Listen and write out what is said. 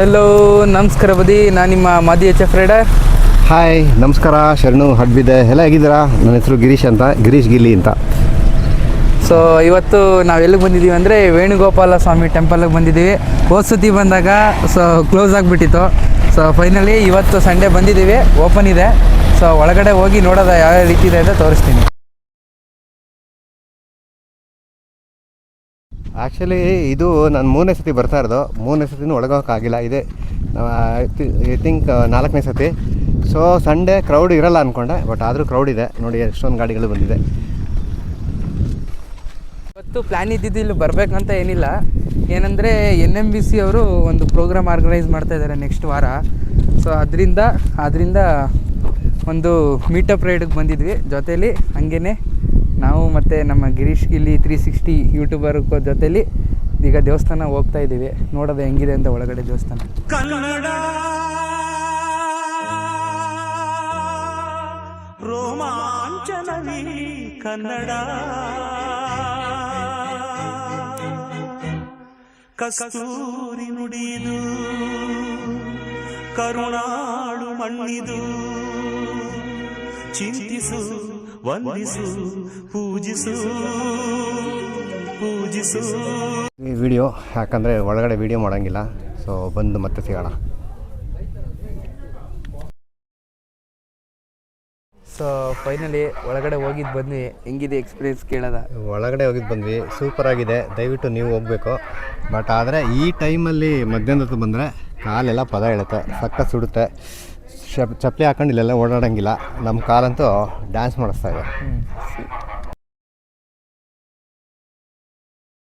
Hello ನಮಸ್ಕಾರ ಬದಿ ನಾನು ನಿಮ್ಮ ಮಾದಿ ಎಚ್ ಎಫ್ ರೈಡರ್ ಹಾಯ್ ನಮಸ್ಕಾರ ಶರಣು ಹಡ್ಬಿದೆ ಎಲ್ಲ ಹೇಗಿದ್ದೀರಾ? ನನ್ನ ಹೆಸರು ಗಿರೀಶ್ ಅಂತ ಗಿರೀಶ್ ಗಿಲ್ಲಿ ಅಂತ. ಸೊ ಇವತ್ತು ನಾವು ಎಲ್ಲಿಗೆ ಬಂದಿದ್ದೀವಿ ಅಂದರೆ ವೇಣುಗೋಪಾಲ ಸ್ವಾಮಿ ಟೆಂಪಲ್ಗೆ ಬಂದಿದ್ದೀವಿ ಹೋದ ಸತಿ ಬಂದಾಗ ಸೊ ಕ್ಲೋಸ್ ಆಗಿಬಿಟ್ಟಿತ್ತು. ಸೊ ಫೈನಲಿ ಇವತ್ತು ಸಂಡೇ ಬಂದಿದ್ದೀವಿ ಓಪನ್ ಇದೆ. ಸೊ ಒಳಗಡೆ ಹೋಗಿ ನೋಡೋದ ಯಾವ ರೀತಿ ಇದೆ ಅಂತ ತೋರಿಸ್ತೀನಿ. ಆ್ಯಕ್ಚುಲಿ ಇದು ನಾನು ಮೂರನೇ ಸತಿ ಬರ್ತಾ ಇರೋದು. ಮೂರನೇ ಸತಿನೂ ಒಳಗೋಕ್ಕಾಗಿಲ್ಲ ಇದೆ ಐ ಥಿಂಕ್ ನಾಲ್ಕನೇ ಸತಿ. ಸೊ ಸಂಡೇ ಕ್ರೌಡ್ ಇರಲ್ಲ ಅಂದ್ಕೊಂಡೆ ಬಟ್ ಆದರೂ ಕ್ರೌಡ್ ಇದೆ. ನೋಡಿ, ಎಷ್ಟೊಂದು ಗಾಡಿಗಳು ಬಂದಿದೆ. ಇವತ್ತು ಪ್ಲ್ಯಾನ್ ಇದ್ದಿದ್ದು ಇಲ್ಲಿ ಬರಬೇಕಂತ ಏನಿಲ್ಲ. ಏನಂದರೆ ಎನ್ ಎಂ ಬಿ ಸಿ ಅವರು ಒಂದು ಪ್ರೋಗ್ರಾಮ್ ಆರ್ಗನೈಸ್ ಮಾಡ್ತಾ ಇದ್ದಾರೆ ನೆಕ್ಸ್ಟ್ ವಾರ. ಸೊ ಅದರಿಂದ ಅದರಿಂದ ಒಂದು ಮೀಟಪ್ ರೈಡಿಗೆ ಬಂದಿದ್ವಿ. ಜೊತೇಲಿ ಹಂಗೇ ನಾವು ಮತ್ತು ನಮ್ಮ ಗಿರೀಶ್ ಇಲ್ಲಿ ತ್ರೀ ಸಿಕ್ಸ್ಟಿ ಯೂಟ್ಯೂಬರ್ ಜೊತೇಲಿ ಈಗ ದೇವಸ್ಥಾನ ಹೋಗ್ತಾ ಇದ್ದೀವಿ. ನೋಡೋದು ಹೆಂಗಿದೆ ಅಂತ ಒಳಗಡೆ ದೇವಸ್ಥಾನ. ಕನ್ನಡ ರೋಮಾಂಚನವಿ ಕನ್ನಡ. ಕಸ್ತೂರಿ ನುಡಿದು ಕರುಣಾಳು ಮಣ್ಣಿದು, ಚಿಂತಿಸು ವಂದಿಸು ಪೂಜಿಸು ಪೂಜಿಸು. ಈ ವಿಡಿಯೋ ಯಾಕಂದರೆ ಒಳಗಡೆ ವಿಡಿಯೋ ಮಾಡೋಂಗಿಲ್ಲ ಸೊ ಬಂದು ಮತ್ತೆ ಸಿಗೋಣ. ಸೊ ಫೈನಲಿ ಒಳಗಡೆ ಹೋಗಿದ್ದು ಬಂದ್ವಿ ಹೆಂಗಿದೆ ಎಕ್ಸ್ಪೀರಿಯನ್ಸ್ ಕೇಳೋದ? ಒಳಗಡೆ ಹೋಗಿದ್ದು ಬಂದ್ವಿ. ಸೂಪರ್ ಆಗಿದೆ. ದಯವಿಟ್ಟು ನೀವು ಹೋಗಬೇಕು. ಬಟ್ ಆದರೆ ಈ ಟೈಮಲ್ಲಿ ಮಧ್ಯಾಹ್ನದ ಬಂದರೆ ಕಾಲೆಲ್ಲ ಪದ ಹೇಳುತ್ತೆ ಸಕ್ಕ ಸುಡುತ್ತೆ. ಶಪ್ ಚಪ್ಪಲಿ ಹಾಕೊಂಡು ಇಲ್ಲೆಲ್ಲ ಓಡಾಡೋಂಗಿಲ್ಲ. ನಮ್ಮ ಕಾಲಂತೂ ಡ್ಯಾನ್ಸ್ ಮಾಡಿಸ್ತಾ ಇದೆ